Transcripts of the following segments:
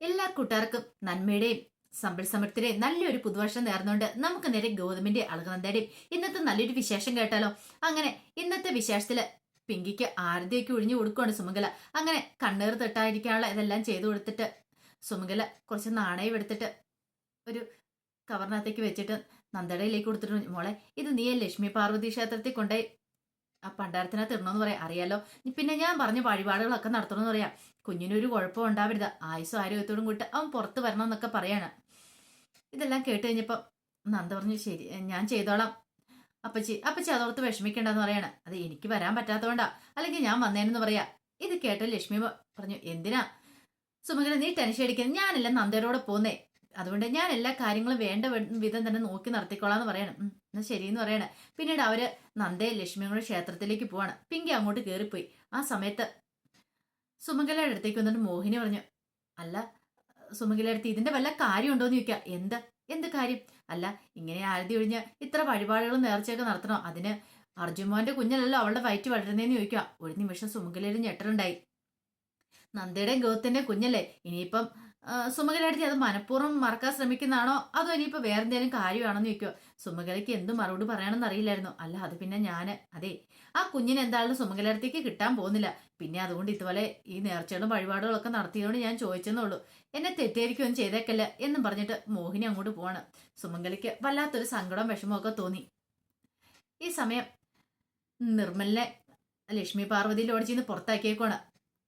എല്ലാ കൂട്ടുകാർക്കും നന്മയുടെയും സമ്പൽ സമൃദ്ധിയുടെയും നല്ലൊരു പുതുവർഷം നേർന്നുകൊണ്ട് നമുക്ക് നേരെ ഗൗതമിന്റെ അളകനന്ദയുടെയും ഇന്നത്തെ നല്ലൊരു വിശേഷം കേട്ടാലോ? അങ്ങനെ ഇന്നത്തെ വിശേഷത്തിൽ പിങ്കിക്ക് ആരതിയൊക്കെ ഒഴിഞ്ഞു കൊടുക്കുകയാണ് സുമംഗല. അങ്ങനെ കണ്ണീർ തൊട്ടായിരിക്കാനുള്ള ഇതെല്ലാം ചെയ്തു കൊടുത്തിട്ട് സുമംഗല കുറച്ച് നാണയം എടുത്തിട്ട് ഒരു കവറിനകത്തേക്ക് വെച്ചിട്ട് നന്ദടയിലേക്ക് കൊടുത്തിട്ട് മോളെ ഇത് നീ ലക്ഷ്മി പാർവതി ക്ഷേത്രത്തിൽ കൊണ്ടുപോയി ആ പണ്ടാരത്തിനകത്ത് ഇടണമെന്ന് പറയാം. അറിയാലോ? പിന്നെ ഞാൻ പറഞ്ഞ വഴിപാടുകളൊക്കെ നടത്തണമെന്ന് പറയാം. കുഞ്ഞിനൊരു കുഴപ്പം ഉണ്ടാവരുത്. ആയുസും ആരോഗ്യത്തോടും കൂട്ട് അവൻ പുറത്ത് വരണം എന്നൊക്കെ പറയാണ്. ഇതെല്ലാം കേട്ട് കഴിഞ്ഞപ്പോൾ നന്ദ പറഞ്ഞു ശരി ഞാൻ ചെയ്തോളാം. അപ്പച്ചി അപ്പച്ചി അതോർത്ത് വിഷമിക്കേണ്ടെന്ന് പറയാണ്. അത് എനിക്ക് വരാൻ പറ്റാത്തതുകൊണ്ടാ. അല്ലെങ്കിൽ ഞാൻ വന്നേനെന്ന് പറയാ. ഇത് കേട്ട ലക്ഷ്മി പറഞ്ഞു എന്തിനാ? സുമകര നീ ടെൻഷൻ അടിക്കുന്നത് ഞാനല്ല നന്ദയോടെ പോന്നേ. അതുകൊണ്ട് ഞാൻ എല്ലാ കാര്യങ്ങളും വേണ്ട വിധം തന്നെ നോക്കി നടത്തിക്കോളാന്ന് പറയണം. ഉം, എന്നാ ശരിയെന്ന് പറയണേ. പിന്നീട് അവർ നന്ദേ ലക്ഷ്മിയങ്ങളുടെ ക്ഷേത്രത്തിലേക്ക് പോവാണ്. പിങ്കി അങ്ങോട്ട് കയറിപ്പോയി ആ സമയത്ത് സുമംഗലയുടെ അടുത്തേക്ക് വന്നിട്ട് മോഹിനി പറഞ്ഞു അല്ല സുമംഗലയുടെ അടുത്ത് ഇതിന്റെ വല്ല കാര്യമുണ്ടോന്ന് ചോദിക്കുക എന്ത്? എന്ത് കാര്യം? അല്ല ഇങ്ങനെ ആരതി ഒഴിഞ്ഞ് ഇത്ര വഴിപാടുകളും നേർച്ചയൊക്കെ നടത്തണോ. അതിന് അർജുമോന്റെ കുഞ്ഞിലല്ലോ അവളുടെ വയറ്റ് വളരുന്നതെന്ന് ചോദിക്കുക ഒരു നിമിഷം സുമംഗലയുടെ ഞെട്ടലുണ്ടായി. നന്ദയുടെയും ഗൗത്തിന്റെ കുഞ്ഞല്ലേ? ഇനിയിപ്പം ആ, അത് മനഃപൂർവം മറക്കാൻ ശ്രമിക്കുന്നതാണോ? അതോ ഇനിയിപ്പോൾ വേറെ എന്തെങ്കിലും കാര്യമാണെന്ന് ചോദിക്കുമോ സുമകലയ്ക്ക് എന്ത് മറുപടി പറയണമെന്ന് അറിയില്ലായിരുന്നു. അല്ല അത് പിന്നെ ഞാൻ അതെ ആ കുഞ്ഞിന് എന്തായാലും സുമകലടുത്തേക്ക് കിട്ടാൻ പോകുന്നില്ല. പിന്നെ അതുകൊണ്ട് ഇതുപോലെ ഈ നേർച്ചകളും വഴിപാടുകളൊക്കെ നടത്തിയതുകൊണ്ട് ഞാൻ ചോദിച്ചെന്നുള്ളൂ. എന്നെ തെറ്റേരിക്കൊന്നും ചെയ്തേക്കല്ല എന്നും പറഞ്ഞിട്ട് മോഹിനി അങ്ങോട്ട് പോവാണ്. സുമംഗലയ്ക്ക് വല്ലാത്തൊരു സങ്കടം വിഷമമൊക്കെ തോന്നി. ഈ സമയം നിർമ്മലിനെ ലക്ഷ്മി പാർവതി ലോഡ്ജിൽ പുറത്താക്കിയേക്കോണ് പുറത്താക്കിയേക്കാണ്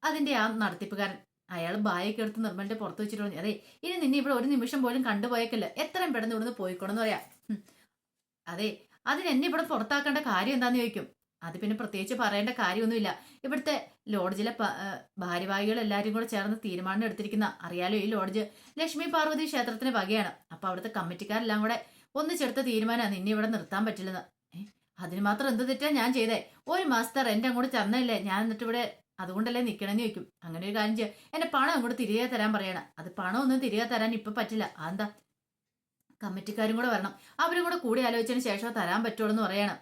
അതിന്റെ ആ നടത്തിപ്പുകാരൻ. അയാൾ ബായൊക്കെ എടുത്ത് നിർമ്മലിന്റെ പുറത്ത് വെച്ചിട്ട് പറഞ്ഞു അതെ ഇനി നിന്നെ ഇവിടെ ഒരു നിമിഷം പോലും കണ്ടുപോയേക്കല്ല. എത്രയും പെട്ടെന്ന് ഇവിടുന്ന് പോയിക്കോണെന്ന് പറയാം. അതെ അതിന് എന്നെ ഇവിടെ പുറത്താക്കേണ്ട കാര്യം എന്താന്ന് ചോദിക്കും? അത് പിന്നെ പ്രത്യേകിച്ച് പറയേണ്ട കാര്യമൊന്നുമില്ല. ഇവിടുത്തെ ലോഡ്ജിലെ ഭാര്യവാഹികൾ എല്ലാവരും കൂടെ ചേർന്ന് തീരുമാനം എടുത്തിരിക്കുന്ന അറിയാലോ ഈ ലോഡ്ജ് ലക്ഷ്മി പാർവതി ക്ഷേത്രത്തിന് വകയാണ്. അപ്പൊ അവിടുത്തെ കമ്മിറ്റിക്കാരെല്ലാം കൂടെ ഒന്നിച്ചെടുത്ത തീരുമാനമാണ് നിന്നെ ഇവിടെ നിർത്താൻ പറ്റില്ലെന്ന്. അതിന് മാത്രം എന്ത് തെറ്റാ ഞാൻ ചെയ്തേ? ഒരു മാസത്തെ റെന്റ് അങ്ങോട്ട് തന്നല്ലേ ഞാൻ എന്നിട്ട് ഇവിടെ അതുകൊണ്ടല്ലേ നിക്കണമെന്ന് ചോദിക്കും. അങ്ങനെ ഒരു കാര്യം ചെയ്യാം. എന്റെ പണം അങ്ങോട്ട് തിരികെ തരാൻ പറയണം. അത് പണം ഒന്നും തിരികെ തരാൻ ഇപ്പൊ പറ്റില്ല. അതെന്താ? കമ്മിറ്റിക്കാരും കൂടെ വരണം. അവരും കൂടെ കൂടി ആലോചിച്ചതിന് ശേഷം തരാൻ പറ്റുള്ളൂ എന്ന് പറയണം.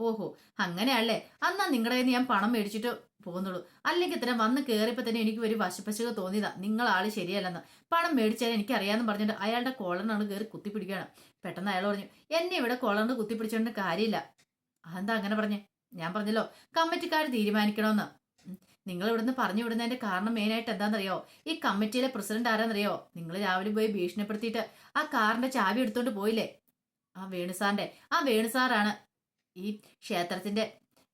ഓഹോ അങ്ങനെയല്ലേ അന്നാ നിങ്ങളുടെ കയ്യിൽ ഞാൻ പണം മേടിച്ചിട്ട് പോകുന്നുള്ളൂ. അല്ലെങ്കിൽ തന്നെ വന്ന് കയറിയപ്പോ തന്നെ എനിക്ക് ഒരു വശപ്പശക തോന്നിയതാ. നിങ്ങൾ ആൾ ശരിയല്ലെന്ന്. പണം മേടിച്ചാൽ എനിക്ക് അറിയാന്ന് പറഞ്ഞിട്ട് അയാളുടെ കോളറിനാണ് കയറി കുത്തിപ്പിടിക്കുകയാണ് പെട്ടെന്ന് അയാൾ പറഞ്ഞു എന്നെ ഇവിടെ കോളറിന് കുത്തിപ്പിടിച്ചോണ്ട് കാര്യമില്ല അതെന്താ അങ്ങനെ പറഞ്ഞേ? ഞാൻ പറഞ്ഞല്ലോ കമ്മിറ്റിക്കാർ തീരുമാനിക്കണമെന്ന്. നിങ്ങൾ ഇവിടുന്ന് പറഞ്ഞു വിടുന്നതിന്റെ കാരണം മെയിനായിട്ട് എന്താണെന്നറിയോ? ഈ കമ്മിറ്റിയിലെ പ്രസിഡന്റ് ആരാന്നറിയോ നിങ്ങൾ രാവിലെ പോയി ഭീഷണിപ്പെടുത്തിയിട്ട് ആ കാറിന്റെ ചാവി എടുത്തോണ്ട് പോയില്ലേ? ആ വേണുസാറിന്റെ ആ വേണുസാറാണ് ഈ ക്ഷേത്രത്തിന്റെ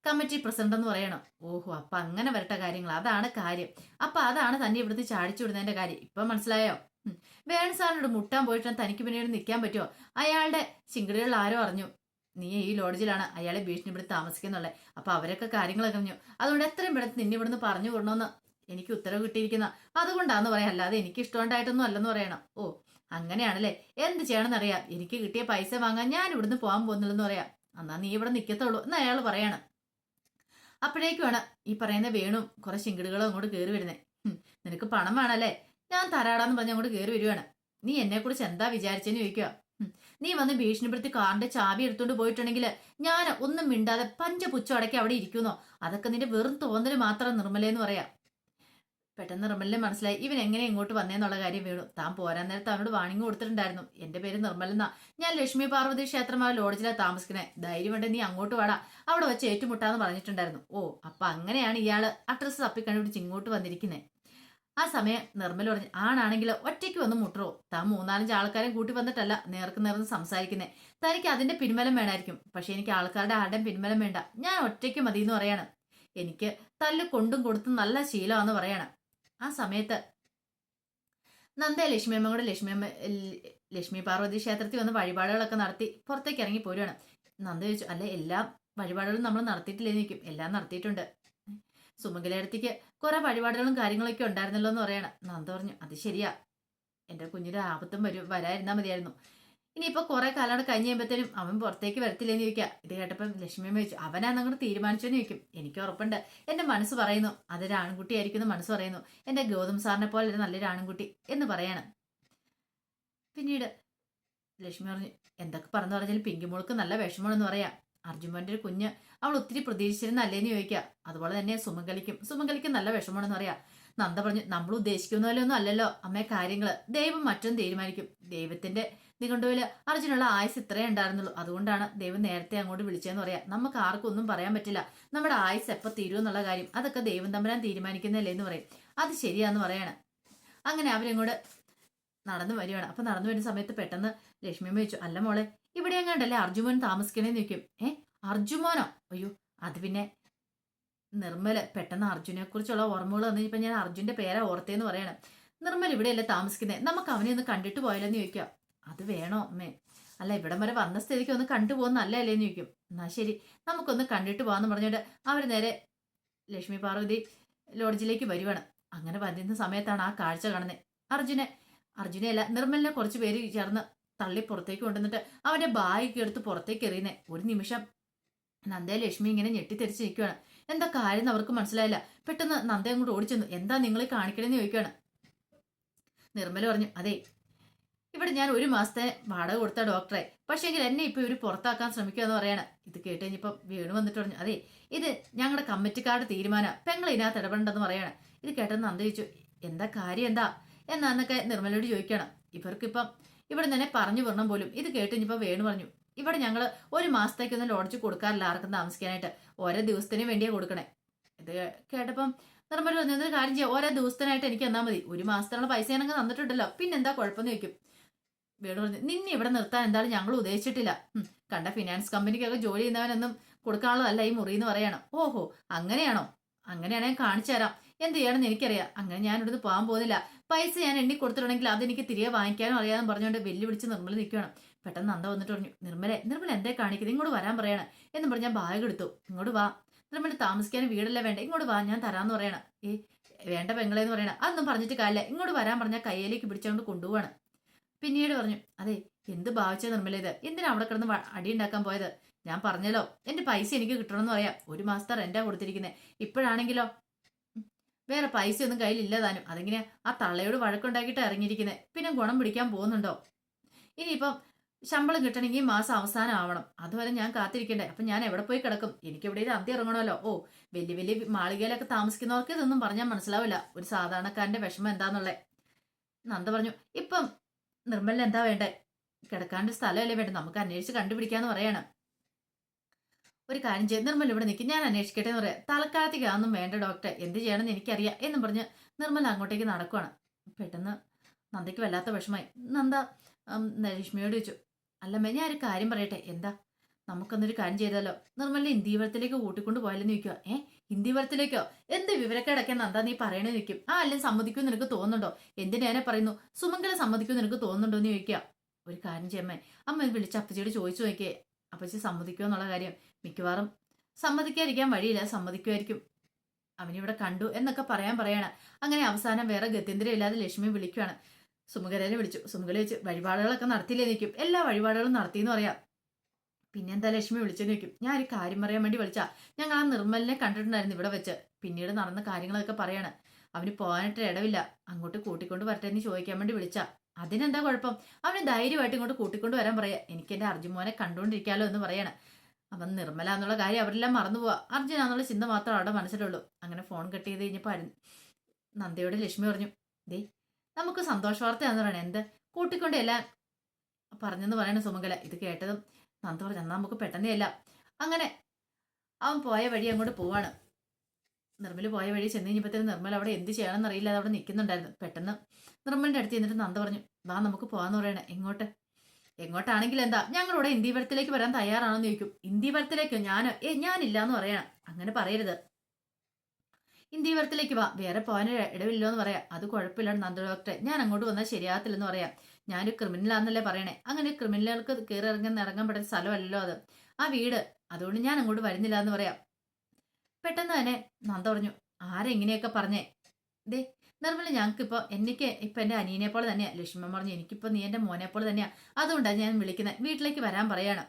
കമ്മിറ്റി പ്രസിഡന്റ് എന്ന് പറയണം. ഓഹോ അപ്പൊ അങ്ങനെ വരട്ടെ കാര്യങ്ങൾ. അതാണ് കാര്യം. അപ്പൊ അതാണ് തന്നെ ഇവിടുന്ന് ചാടിച്ചു വിടുന്നതിന്റെ കാര്യം. ഇപ്പൊ മനസ്സിലായോ. വേണുസാറിനോട് മുട്ടാൻ പോയിട്ട് തനിക്ക് പിന്നീട് നിൽക്കാൻ പറ്റുമോ? അയാളുടെ ചിങ്കിടികൾ ആരോ അറിഞ്ഞു. നീ ഈ ലോഡ്ജിലാണ് അയാളെ ഭീഷണിപ്പെടുത്തി താമസിക്കുന്നുള്ളത് അപ്പൊ അവരൊക്കെ കാര്യങ്ങളൊക്കെ അറിഞ്ഞു അതുകൊണ്ട് എത്രയും പെട്ടെന്ന് നിന്നെ ഇവിടുന്ന് പറഞ്ഞു വിടണമെന്ന് എനിക്ക് ഉത്തരവ് കിട്ടിയിരിക്കുന്ന. അതുകൊണ്ടാന്ന് പറയാം. അല്ലാതെ എനിക്ക് ഇഷ്ടമുണ്ടായിട്ടൊന്നും അല്ലെന്ന് പറയണം. ഓ അങ്ങനെയാണല്ലേ. എന്ത് ചെയ്യണമെന്നറിയാം. എനിക്ക് കിട്ടിയ പൈസ വാങ്ങാൻ ഞാൻ ഇവിടുന്ന് പോകാൻ പോകുന്നില്ലെന്ന് പറയാം. എന്നാ നീ ഇവിടെ നിൽക്കത്തുള്ളൂ എന്ന് അയാൾ പറയാണ്. അപ്പോഴേക്കുമാണ് ഈ പറയുന്ന വേണു കുറെ ശിങ്കിടുകളും അങ്ങോട്ട് കയറി വരുന്നേ. നിനക്ക് പണം വേണമല്ലേ ഞാൻ തരാടാന്ന് പറഞ്ഞ് അങ്ങോട്ട് കയറി വരുവാണ്. നീ എന്നെ കുറിച്ച് എന്താ വിചാരിച്ചെന്ന് ചോദിക്കുക നീ വന്ന് ഭീഷണിപ്പെടുത്തി കാറിന്റെ ചാവി എടുത്തോണ്ട് പോയിട്ടുണ്ടെങ്കിൽ ഞാൻ ഒന്നും മിണ്ടാതെ പഞ്ചപുച്ഛം അടക്കി അവിടെ ഇരിക്കുന്നോ? അതൊക്കെ നിന്റെ വെറും തോന്നൽ മാത്രം നിർമ്മലെന്ന് പറയാം. പെട്ടെന്ന് നിർമ്മലിനെ മനസ്സിലായി ഇവൻ എങ്ങനെ ഇങ്ങോട്ട് വന്നേന്നുള്ള കാര്യം വീണു. താൻ പോരാൻ നേരത്ത് അവനോട് വാണിംഗ് കൊടുത്തിട്ടുണ്ടായിരുന്നു. എന്റെ പേര് നിർമ്മലെന്നാ. ഞാൻ ലക്ഷ്മി പാർവതി ക്ഷേത്രമായ ലോഡ്ജിലാണ് താമസിക്കണേ. ധൈര്യമുണ്ട് നീ അങ്ങോട്ട് വാടാ. അവിടെ വെച്ച് ഏറ്റുമുട്ടാന്ന് പറഞ്ഞിട്ടുണ്ടായിരുന്നു. ഓ അപ്പൊ അങ്ങനെയാണ് ഇയാൾ അഡ്രസ്സ് തപ്പിക്കണ്ടുപിടിച്ച് ഇങ്ങോട്ട് വന്നിരിക്കുന്നത് ആ സമയം നിർമ്മൽ പറഞ്ഞു ആണാണെങ്കിൽ ഒറ്റയ്ക്ക് വന്ന് മുട്ടറോ താൻ മൂന്നാലഞ്ച് ആൾക്കാരെ കൂട്ടി വന്നിട്ടല്ല നേർക്ക് നേർന്ന് സംസാരിക്കുന്നേ. തനിക്ക് അതിന്റെ പിൻബലം വേണമായിരിക്കും പക്ഷെ എനിക്ക് ആൾക്കാരുടെ ആരുടെയും പിൻബലം വേണ്ട. ഞാൻ ഒറ്റയ്ക്ക് മതി എന്ന് പറയാണ്. എനിക്ക് തല്ല് കൊണ്ടും കൊടുത്തും നല്ല ശീലമാന്ന് പറയാണ്. ആ സമയത്ത് നന്ദ ലക്ഷ്മിയമ്മ കൂടെ ലക്ഷ്മിയമ്മ ലക്ഷ്മി പാർവതി ക്ഷേത്രത്തിൽ വന്ന് വഴിപാടുകളൊക്കെ നടത്തി പുറത്തേക്ക് ഇറങ്ങി പോരുവാണ്. നന്ദ ചോദിച്ചു അല്ല എല്ലാം വഴിപാടുകളും നമ്മൾ നടത്തിയിട്ടില്ലെന്നിരിക്കും എല്ലാം നടത്തിയിട്ടുണ്ട്. സുമംഗലയടുത്തേക്ക് കുറെ വഴിപാടുകളും കാര്യങ്ങളൊക്കെ ഉണ്ടായിരുന്നല്ലോ എന്ന് പറയണം. നന്ദ പറഞ്ഞു അത് ശരിയാ. എന്റെ കുഞ്ഞിന് ആപത്തും വരും വരാതിരുന്നാൽ മതിയായിരുന്നു. ഇനിയിപ്പൊ കുറെ കാലം കഴിഞ്ഞ് കഴിയുമ്പോഴത്തേനും അവൻ പുറത്തേക്ക് വരത്തില്ലെന്ന് ചോദിക്കുക ഇത് കേട്ടപ്പം ലക്ഷ്മിയമ്മ ചോദിച്ചു അവനാ അങ്ങോട്ട് തീരുമാനിച്ചെന്ന് ചോദിക്കും. എനിക്ക് ഉറപ്പുണ്ട്. എന്റെ മനസ്സ് പറയുന്നു അതൊരു ആൺകുട്ടിയായിരിക്കും എന്ന് മനസ്സ് പറയുന്നു. എന്റെ ഗൗതം സാറിനെ പോലെ ഒരു നല്ലൊരു ആൺകുട്ടി എന്ന് പറയാണ്. പിന്നീട് ലക്ഷ്മി പറഞ്ഞു എന്തൊക്കെ പറഞ്ഞു പറഞ്ഞാൽ പിങ്കിമോൾക്ക് നല്ല വിഷമമാണെന്ന് പറയാം. അർജുമോന്റെ ഒരു കുഞ്ഞ് അവൾ ഒത്തിരി പ്രതീക്ഷിച്ചിരുന്ന അല്ലേന്ന് ചോദിക്കുക. അതുപോലെ തന്നെ സുമംഗലിക്കും സുമംഗലിക്കും നല്ല വിഷമമാണെന്ന് പറയാം. നന്ദ പറഞ്ഞു നമ്മൾ ഉദ്ദേശിക്കുന്ന പോലെ ഒന്നും അല്ലല്ലോ അമ്മേ കാര്യങ്ങൾ ദൈവം മറ്റൊന്നും തീരുമാനിക്കും. ദൈവത്തിന്റെ നിഘണ്ടുവിൽ അർജുനുള്ള ആയുസ് ഇത്രയേ ഉണ്ടായിരുന്നുള്ളൂ. അതുകൊണ്ടാണ് ദൈവം നേരത്തെ അങ്ങോട്ട് വിളിച്ചതെന്ന് പറയാം. നമുക്ക് ആർക്കും ഒന്നും പറയാൻ പറ്റില്ല. നമ്മുടെ ആയുസ് എപ്പോൾ തീരും എന്നുള്ള കാര്യം അതൊക്കെ ദൈവം തമ്പരാൻ തീരുമാനിക്കുന്നല്ലേ എന്ന് പറയും. അത് ശരിയാന്ന് പറയാണ്. അങ്ങനെ അവരിങ്ങോട്ട് നടന്നു വരികയാണ്. അപ്പൊ നടന്നു വരുന്ന സമയത്ത് പെട്ടെന്ന് ലക്ഷ്മിയമ്മ ചോദിച്ചു അല്ല മോളെ ഇവിടെ എങ്ങാണ്ടല്ലേ അർജുമോൻ താമസിക്കണേന്ന് ചോദിക്കും. ഏ അർജുമോനോ? അയ്യോ അത് പിന്നെ നിർമ്മല പെട്ടെന്ന് അർജുനെ കുറിച്ചുള്ള ഓർമ്മകൾ വന്നു കഴിഞ്ഞപ്പോൾ ഞാൻ അർജുന്റെ പേരാ ഓർത്തേന്ന് പറയണം. നിർമ്മൽ ഇവിടെയല്ലേ താമസിക്കുന്നത് നമുക്ക് അവനെ ഒന്ന് കണ്ടിട്ട് പോയാലെന്ന് ചോദിക്കാം. അത് വേണോ അമ്മേ? അല്ല ഇവിടം വരെ വന്ന സ്ഥിതിക്ക് ഒന്ന് കണ്ടുപോകുന്ന നല്ലല്ലേ അല്ലേന്ന് ചോദിക്കും. എന്നാ ശരി നമുക്കൊന്ന് കണ്ടിട്ട് പോകാന്ന് പറഞ്ഞിട്ട് അവർ നേരെ ലക്ഷ്മി പാർവതി ലോഡ്ജിലേക്ക് വരുവാണ്. അങ്ങനെ വരുന്ന സമയത്താണ് ആ കാഴ്ച കാണുന്നത് അർജുനെ അർജുനെ അല്ല നിർമ്മലിനെ കുറച്ച് പേര് ചേർന്ന് തള്ളി പുറത്തേക്ക് കൊണ്ടുവന്നിട്ട് അവന്റെ ബാഗ് എടുത്ത് പുറത്തേക്ക് എറിയുന്നേ. ഒരു നിമിഷം. നന്ദയ ലക്ഷ്മി ഇങ്ങനെ ഞെട്ടിത്തെരിച്ച് നിൽക്കുകയാണ് എന്താ കാര്യം അവർക്ക് മനസ്സിലായില്ല. പെട്ടെന്ന് നന്ദ അങ്ങോട്ട് ഓടിച്ചെന്നു. എന്താ നിങ്ങൾ കാണിക്കണമെന്ന് ചോദിക്കുകയാണ് നിർമ്മല പറഞ്ഞു അതെ ഇവിടെ ഞാൻ ഒരു മാസത്തെ വാടക കൊടുത്ത ഡോക്ടറെ. പക്ഷേങ്കിൽ എന്നെ ഇപ്പൊ ഇവർ പുറത്താക്കാൻ ശ്രമിക്കുക എന്ന് പറയാണ്. ഇത് കേട്ട് കഴിഞ്ഞപ്പോ വീണ് വന്നിട്ട് പറഞ്ഞു അതെ ഇത് ഞങ്ങളുടെ കമ്മിറ്റിക്കാരുടെ തീരുമാനം. പെങ്ങൾ ഇതിനകത്ത് ഇടപെടേണ്ടെന്ന് പറയാണ്. ഇത് കേട്ടെന്ന് നന്ദ ചോദിച്ചു എന്താ കാര്യം എന്താ? എന്നാന്നൊക്കെ നിർമ്മലയോട് ചോദിക്കണം ഇവർക്കിപ്പം ഇവിടെ തന്നെ പറഞ്ഞു വരണം പോലും. ഇത് കേട്ട് ഇനിയിപ്പോ വേണു പറഞ്ഞു. ഇവിടെ ഞങ്ങൾ ഒരു മാസത്തേക്കൊന്നും ലോഡ്ജ് കൊടുക്കാറില്ല ആർക്കും താമസിക്കാനായിട്ട്. ഓരോ ദിവസത്തിന് വേണ്ടിയാ കൊടുക്കണേ. ഇത് കേട്ടപ്പം നിർമ്മല പറഞ്ഞു എന്നൊരു കാര്യം ചെയ്യാം? ഓരോ ദിവസത്തിനായിട്ട് എനിക്ക് തന്നാൽ മതി. ഒരു മാസത്തിനുള്ള പൈസ ഞാനങ്ങ് തന്നിട്ടുണ്ടല്ലോ. പിന്നെന്താ കുഴപ്പമെന്ന് ചോദിക്കും. വേണു പറഞ്ഞു നിന്നെ ഇവിടെ നിർത്താൻ എന്തായാലും ഞങ്ങൾ ഉദ്ദേശിച്ചിട്ടില്ല. കണ്ട ഫിനാൻസ് കമ്പനിക്കൊക്കെ ജോലി ചെയ്യുന്നവനൊന്നും കൊടുക്കാനുള്ളതല്ല ഈ മുറി എന്ന് പറയണം. ഓഹോ അങ്ങനെയാണോ? അങ്ങനെയാണെങ്കിൽ കാണിച്ചു തരാം. എന്ത് ചെയ്യണമെന്ന് എനിക്കറിയാം. അങ്ങനെ ഞാൻ ഇവിടുന്ന് പോകാൻ പോകുന്നില്ല. പൈസ ഞാൻ എണ്ണി കൊടുത്തിട്ടുണ്ടെങ്കിൽ അതെനിക്ക് തിരികെ വാങ്ങിക്കാനും അറിയാമെന്ന് പറഞ്ഞുകൊണ്ട് വെല്ലുവിളിച്ച് നിർമ്മല നിൽക്കുകയാണ്. പെട്ടെന്ന് നന്ദ വന്നിട്ട് പറഞ്ഞു നിർമ്മലെ നിർമ്മല എന്തേ കാണിക്കുന്നത് ഇങ്ങോട്ട് വരാൻ പറയണം. എന്ന് പറഞ്ഞ് ഞാൻ ബാഗ് എടുത്തു. ഇങ്ങോട്ട് വാ. നിർമ്മല താമസിക്കാൻ വീടല്ല വേണ്ട? ഇങ്ങോട്ട് വാ ഞാൻ തരാമെന്ന് പറയണം. ഏ വേണ്ട പെങ്ങളെന്ന് പറയണം. അതൊന്നും പറഞ്ഞിട്ട് കാര്യമില്ല. ഇങ്ങോട്ട് വരാൻ പറഞ്ഞാൽ കയ്യിലേക്ക് പിടിച്ചുകൊണ്ട് കൊണ്ടുപോവാണ്. പിന്നീട് പറഞ്ഞു അതെ എന്ത് ഭാവിച്ച നിർമ്മല ഇത്? എന്തിനാ അവിടെ കിടന്ന് അടി ഉണ്ടാക്കാൻ പോയത്? ഞാൻ പറഞ്ഞല്ലോ എന്റെ പൈസ എനിക്ക് കിട്ടണമെന്ന് പറയാം. ഒരു മാസത്തെ റെന്റാ കൊടുത്തിരിക്കുന്നത് ഇപ്പോഴാണെങ്കിലോ? വേറെ പൈസ ഒന്നും കയ്യിലില്ല താനും. അതെങ്ങനെ ആ തള്ളയോട് വഴക്കുണ്ടാക്കിയിട്ട് ഇറങ്ങിയിരിക്കുന്നത് പിന്നെ ഗുണം പിടിക്കാൻ പോകുന്നുണ്ടോ? ഇനിയിപ്പം ശമ്പളം കിട്ടണമെങ്കിൽ മാസം അവസാനം ആവണം. അതുവരെ ഞാൻ കാത്തിരിക്കണ്ടേ. അപ്പം ഞാൻ എവിടെ പോയി കിടക്കും? എനിക്ക് എവിടെ അന്തി ഇറങ്ങണമല്ലോ. ഓ വലിയ വലിയ മാളികയിലൊക്കെ താമസിക്കുന്നവർക്ക് ഇതൊന്നും പറഞ്ഞാൽ മനസ്സിലാവില്ല. ഒരു സാധാരണക്കാരന്റെ വിഷമം എന്താന്നുള്ളേ. നന്ദ പറഞ്ഞു ഇപ്പം നിർമ്മലിന് എന്താ വേണ്ടേ? കിടക്കാണ്ട് സ്ഥലമല്ലേ വേണ്ടത് നമുക്ക് അന്വേഷിച്ച് കണ്ടുപിടിക്കാന്ന് പറയാണ്. ഒരു കാര്യം ചെയ്ത് നിർമ്മൽ ഇവിടെ നിൽക്കും ഞാൻ അന്വേഷിക്കട്ടെ എന്ന് പറയാം. തൽക്കാലത്തേക്ക് അതൊന്നും വേണ്ട ഡോക്ടർ എന്ത് ചെയ്യണമെന്ന് എനിക്കറിയാം എന്നും പറഞ്ഞ് നിർമ്മൽ അങ്ങോട്ടേക്ക് നടക്കുവാണ്. പെട്ടെന്ന് നന്ദയ്ക്ക് വല്ലാത്ത വിഷമായി നന്ദ നരീഷ്മയോട് ചോദിച്ചു. അല്ലമ്മ ഞാൻ ഒരു കാര്യം പറയട്ടെ. എന്താ? നമുക്കൊന്നൊരു കാര്യം ചെയ്താലോ? നിർമ്മലിനെ ഇന്ദീപുരത്തിലേക്ക് കൂട്ടിക്കൊണ്ട് പോയാലെന്ന് ചോദിക്കുക ഏ? ഇന്ദീപുരത്തിലേക്കോ എന്ത് വിവരക്കേടൊക്കെ നന്ദ നീ പറയണേ നിൽക്കും ആ അല്ലെ സമ്മതിക്കുമെന്ന് നിനക്ക് തോന്നുന്നുണ്ടോ? എന്തിനെ പറയുന്നു? സുമംഗല സമ്മതിക്കുമെന്ന് നിനക്ക് തോന്നുന്നുണ്ടോ എന്ന് ചോദിക്കുക ഒരു കാര്യം ചെയ്യമ്മേ. അമ്മ വിളിച്ച് അപ്പച്ചിയോട് ചോദിച്ചു നോക്കിയേ. അപ്പച്ചി സമ്മതിക്കുമോ എന്നുള്ള കാര്യം. മിക്കവാറും സമ്മതിക്കാതിരിക്കാൻ വഴിയില്ല സമ്മതിക്കുമായിരിക്കും. അവനിവിടെ കണ്ടു എന്നൊക്കെ പറയാൻ പറയാണ്. അങ്ങനെ അവസാനം വേറെ ഗത്യന്തരമില്ലാതെ ലക്ഷ്മി വിളിക്കുകയാണ് സുമുഖരനെ വിളിച്ചു. സുമുഖല വെച്ച് വഴിപാടുകളൊക്കെ നടത്തിയില്ലേ നിൽക്കും എല്ലാ വഴിപാടുകളും നടത്തിയെന്ന് പറയാം. പിന്നെന്താ? ലക്ഷ്മി വിളിച്ചു നിൽക്കും ഞാൻ ഒരു കാര്യം പറയാൻ വേണ്ടി വിളിച്ചാ? ഞങ്ങൾ ആ നിർമ്മലിനെ കണ്ടിട്ടുണ്ടായിരുന്നു ഇവിടെ വെച്ച്. പിന്നീട് നടന്ന കാര്യങ്ങളൊക്കെ പറയാണ്. അവന് പോകാനായിട്ട് ഇടവില്ല. അങ്ങോട്ട് കൂട്ടിക്കൊണ്ട് വരട്ടെ എന്ന് ചോദിക്കാൻ വേണ്ടി വിളിച്ചാ. അതിനെന്താ കുഴപ്പം? അവന് ധൈര്യമായിട്ട് ഇങ്ങോട്ട് കൂട്ടിക്കൊണ്ട് വരാൻ പറയാ. എനിക്ക് എന്റെ അർജുൻ കണ്ടുകൊണ്ടിരിക്കാലോ എന്ന് പറയാണ്. അവൻ നിർമ്മല എന്നുള്ള കാര്യം അവരെല്ലാം മറന്നു പോവാ. അർജുന എന്നുള്ള ചിന്ത മാത്രം അവിടെ മനസ്സിലുള്ളൂ. അങ്ങനെ ഫോൺ കട്ട് ചെയ്ത് കഴിഞ്ഞപ്പോൾ അരു നന്ദയോട് ലക്ഷ്മി പറഞ്ഞു ദേ നമുക്ക് സന്തോഷ വാർത്തയാന്ന് പറയണേ. എന്ത്? കൂട്ടിക്കൊണ്ട് എല്ലാം പറഞ്ഞെന്ന് പറയണ സുമംഗല. ഇത് കേട്ടതും നന്ദ പറഞ്ഞു എന്നാൽ നമുക്ക് പെട്ടെന്നേ അല്ല അങ്ങനെ അവൻ പോയ വഴി അങ്ങോട്ട് പോവാണ്. നിർമ്മൽ പോയ വഴി ചെന്ന് കഴിഞ്ഞപ്പോഴത്തേനും നിർമ്മൽ അവിടെ എന്ത് ചെയ്യണമെന്ന് അറിയില്ല അവിടെ നിൽക്കുന്നുണ്ടായിരുന്നു. പെട്ടെന്ന് നിർമ്മലിന്റെ അടുത്ത് ചെന്നിട്ട് നന്ദ പറഞ്ഞു വാ നമുക്ക് പോകാമെന്ന് പറയണേ. എങ്ങോട്ട്? എങ്ങോട്ടാണെങ്കിൽ എന്താ ഞങ്ങളിവിടെ ഇന്ത്യവരത്തിലേക്ക് വരാൻ തയ്യാറാണെന്ന് ചോദിക്കും. ഇന്ത്യവരത്തിലേക്കോ ഞാൻ ഏ ഞാനില്ല എന്ന് പറയണം. അങ്ങനെ പറയരുത്. ഇന്ത്യവരത്തിലേക്ക് വാ. വേറെ പോകാൻ ഇടവില്ലോ എന്ന് പറയാം. അത് കുഴപ്പമില്ല നന്ദ ഡോക്ടറെ ഞാൻ അങ്ങോട്ട് വന്നാൽ ശരിയാകത്തില്ലെന്ന് പറയാം. ഞാനൊരു ക്രിമിനലാന്നല്ലേ പറയണേ. അങ്ങനെ ക്രിമിനലുകൾക്ക് കയറി ഇറങ്ങാൻ ഇറങ്ങാൻ പറ്റുന്ന സ്ഥലമല്ലോ അത്. ആ വീട്. അതുകൊണ്ട് ഞാൻ അങ്ങോട്ട് വരുന്നില്ല എന്ന് പറയാം. പെട്ടെന്ന് തന്നെ നന്ദ പറഞ്ഞു ആരെങ്ങനെയൊക്കെ പറഞ്ഞേ? ദേ നിർമ്മല ഞങ്ങൾക്കിപ്പോൾ എനിക്ക് ഇപ്പം എന്റെ അനിയനെ പോലെ തന്നെയാ. ലക്ഷ്മൻ പറഞ്ഞു എനിക്കിപ്പോൾ നീ എന്റെ മോനെ പോലെ തന്നെയാ. അതുകൊണ്ടാണ് ഞാൻ വിളിക്കുന്നത്. വീട്ടിലേക്ക് വരാൻ പറയാണ്.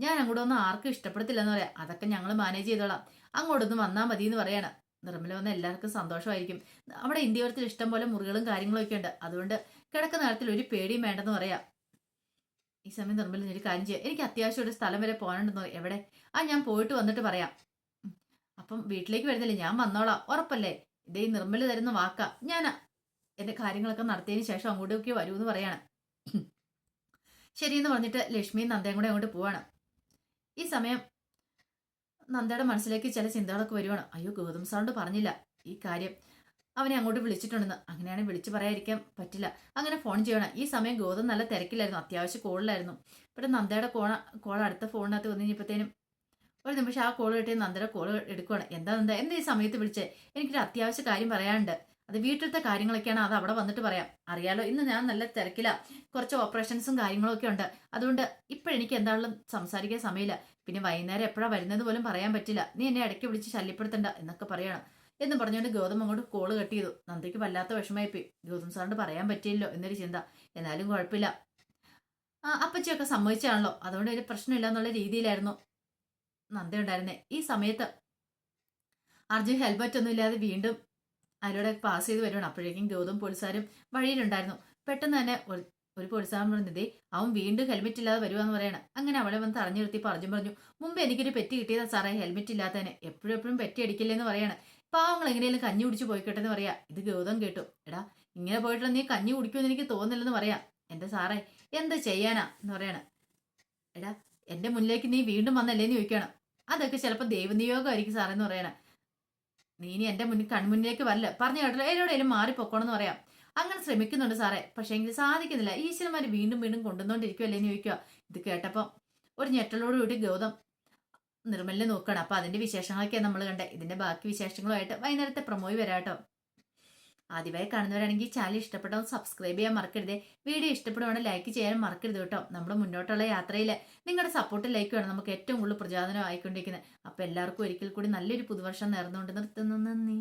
ഞാൻ അങ്ങോട്ടൊന്നും ആർക്കും ഇഷ്ടപ്പെടത്തില്ലെന്ന് പറയാം. അതൊക്കെ ഞങ്ങൾ മാനേജ് ചെയ്തോളാം. അങ്ങോട്ടൊന്ന് വന്നാൽ മതി എന്ന് പറയാണ്. നിർമ്മല വന്ന എല്ലാവർക്കും സന്തോഷമായിരിക്കും. അവിടെ ഇന്ത്യവരത്തിൽ ഇഷ്ടം പോലെ മുറികളും കാര്യങ്ങളും ഒക്കെ ഉണ്ട്. അതുകൊണ്ട് കിടക്കുന്ന നേരത്തിൽ ഒരു പേടിയും വേണ്ടെന്ന് പറയാം. ഈ സമയം നിർമ്മല ഒരു കാര്യം ചെയ്യാം. എനിക്ക് അത്യാവശ്യം ഒരു സ്ഥലം വരെ പോകാനുണ്ടെന്ന് എവിടെ? ആ ഞാൻ പോയിട്ട് വന്നിട്ട് പറയാം. അപ്പം വീട്ടിലേക്ക് വരുന്നില്ല. ഞാൻ വന്നോളാം. ഉറപ്പല്ലേ? ഇതേ നിർമ്മല തരുന്ന വാക്കാ. ഞാൻ എന്റെ കാര്യങ്ങളൊക്കെ നടത്തിയതിന് ശേഷം അങ്ങോട്ടേക്ക് വരൂ എന്ന് പറയാണ്. ശരിയെന്ന് പറഞ്ഞിട്ട് ലക്ഷ്മിയും നന്ദയും കൂടെ അങ്ങോട്ട് പോവാണ്. ഈ സമയം നന്ദയുടെ മനസ്സിലേക്ക് ചില ചിന്തകളൊക്കെ വരുവാണ്. അയ്യോ ഗൗതം സാറിനോട് പറഞ്ഞില്ല ഈ കാര്യം. അവനെ അങ്ങോട്ട് വിളിച്ചിട്ടുണ്ടെന്ന്. അങ്ങനെയാണെങ്കിൽ വിളിച്ചു പറയാതിരിക്കാൻ പറ്റില്ല. അങ്ങനെ ഫോൺ ചെയ്യണം. ഈ സമയം ഗൗതം നല്ല തിരക്കിലായിരുന്നു. അത്യാവശ്യം കോളിലായിരുന്നു. ഇവിടെ നന്ദയുടെ കോണ കോൾ അടുത്ത ഫോണിനകത്ത് വന്നു കഴിഞ്ഞപ്പോഴത്തേനും ഒരു നിമിഷം ആ കോൾ കിട്ടിയ നന്ദയുടെ കോൾ എടുക്കുവാണ്. എന്താ നന്ദ? എന്താ ഈ സമയത്ത് വിളിച്ചേ. എനിക്കൊരു അത്യാവശ്യ കാര്യം പറയാനുണ്ട്. അത് വീട്ടിലത്തെ കാര്യങ്ങളൊക്കെയാണ്. അത് അവിടെ വന്നിട്ട് പറയാം. അറിയാലോ ഇന്ന് ഞാൻ നല്ല തിരക്കില. കുറച്ച് ഓപ്പറേഷൻസും കാര്യങ്ങളൊക്കെ ഉണ്ട്. അതുകൊണ്ട് ഇപ്പോഴെനിക്ക് എന്താണെങ്കിലും സംസാരിക്കാൻ സമയമില്ല. പിന്നെ വൈകുന്നേരം എപ്പോഴാണ് വരുന്നത് പോലും പറയാൻ പറ്റില്ല. നീ എന്നെ ഇടയ്ക്ക് വിളിച്ച് ശല്യപ്പെടുത്തണ്ട എന്നൊക്കെ പറയണം. എന്ന് പറഞ്ഞുകൊണ്ട് ഗൗതം അങ്ങോട്ട് കോൾ കട്ട് ചെയ്തു. നന്ദയ്ക്ക് വല്ലാത്ത വിഷമമായി പോയി ഗൗതം സാറിന് പറയാൻ പറ്റിയില്ലോ എന്നൊരു ചിന്ത. എന്നാലും കുഴപ്പമില്ല. അപ്പച്ചിയൊക്കെ സമ്മതിച്ചാണല്ലോ. അതുകൊണ്ട് ഒരു പ്രശ്നമില്ല എന്നുള്ള രീതിയിലായിരുന്നു. നന്ദ ഉണ്ടായിരുന്നേ ഈ സമയത്ത് അർജുൻ ഹെൽമറ്റ് ഒന്നും ഇല്ലാതെ വീണ്ടും അതിലൂടെ പാസ് ചെയ്ത് വരുവാണ്. അപ്പോഴേക്കും ഗൗതം പോലീസുകാരും വഴിയിലുണ്ടായിരുന്നു. പെട്ടെന്ന് തന്നെ ഒരു പോലീസുകാരൻ പറഞ്ഞതേ അവൻ വീണ്ടും ഹെൽമെറ്റ് ഇല്ലാതെ വരുവാന്ന് പറയണം. അങ്ങനെ അവളെ വന്ന് തടഞ്ഞു നിർത്തി പറഞ്ഞു പറഞ്ഞു മുമ്പ് എനിക്കൊരു പെറ്റി കിട്ടിയതാ സാറേ ഹെൽമെറ്റ് ഇല്ലാത്തതിന്. എപ്പോഴും എപ്പോഴും പെറ്റി അടിക്കില്ലെന്ന് പറയാണ്. പാവങ്ങൾ എങ്ങനെയാലും കഞ്ഞി കുടിച്ച് പോയിക്കോട്ടെ എന്ന് പറയാ. ഇത് ഗൗതം കേട്ടു. എടാ ഇങ്ങനെ പോയിട്ടുള്ള നീ കഞ്ഞി കുടിക്കുമെന്ന് എനിക്ക് തോന്നില്ലെന്ന് പറയാം. എന്റെ സാറേ എന്താ ചെയ്യാനാ? എന്ന് പറയണം. എടാ എന്റെ മുന്നിലേക്ക് നീ വീണ്ടും വന്നല്ലേ എന്ന് ചോദിക്കണം. അതൊക്കെ ചിലപ്പോൾ ദൈവനിയോഗമായിരിക്കും സാറെന്ന് പറയണേ. നീ ഇനി എന്റെ മുന്നിൽ കൺമുന്നിലേക്ക് വല്ല പറഞ്ഞു കേട്ടല്ലോ? എവിടെയെങ്കിലും മാറിപ്പോക്കണമെന്ന് പറയാം. അങ്ങനെ ശ്രമിക്കുന്നുണ്ട് സാറേ പക്ഷേ എങ്കിൽ സാധിക്കുന്നില്ല. ഈശ്വരന്മാർ വീണ്ടും വീണ്ടും കൊണ്ടുവന്നുകൊണ്ടിരിക്കുമല്ലേ എന്ന് ചോദിക്കുക ഇത് കേട്ടപ്പോൾ ഒരു ഞെട്ടലോട് കൂടി ഗൗതം നിർമ്മലിനെ നോക്കണം. അപ്പോൾ അതിന്റെ വിശേഷങ്ങളൊക്കെയാണ് നമ്മൾ കണ്ടത് ഇതിന്റെ ബാക്കി വിശേഷങ്ങളുമായിട്ട് വൈകുന്നേരത്തെ പ്രമോയി വരാട്ടോ. ആദ്യമായി കാണുന്നവരാണെങ്കിൽ ചാനൽ ഇഷ്ടപ്പെട്ടോ സബ്സ്ക്രൈബ് ചെയ്യാൻ മറക്കരുത്. വീഡിയോ ഇഷ്ടപ്പെടുവാണ് ലൈക്ക് ചെയ്യാനും മറക്കരുത് കേട്ടോ. നമ്മുടെ മുന്നോട്ടുള്ള യാത്രയിൽ നിങ്ങളുടെ സപ്പോർട്ട് ലൈക്ക് വേണം നമുക്ക് ഏറ്റവും കൂടുതൽ പ്രചോദനം ആയിക്കൊണ്ടിരിക്കുന്നത് അപ്പൊ എല്ലാവർക്കും ഒരിക്കൽ കൂടി നല്ലൊരു പുതുവർഷം നേർന്നുകൊണ്ട് നിർത്തുന്നു. നന്ദി.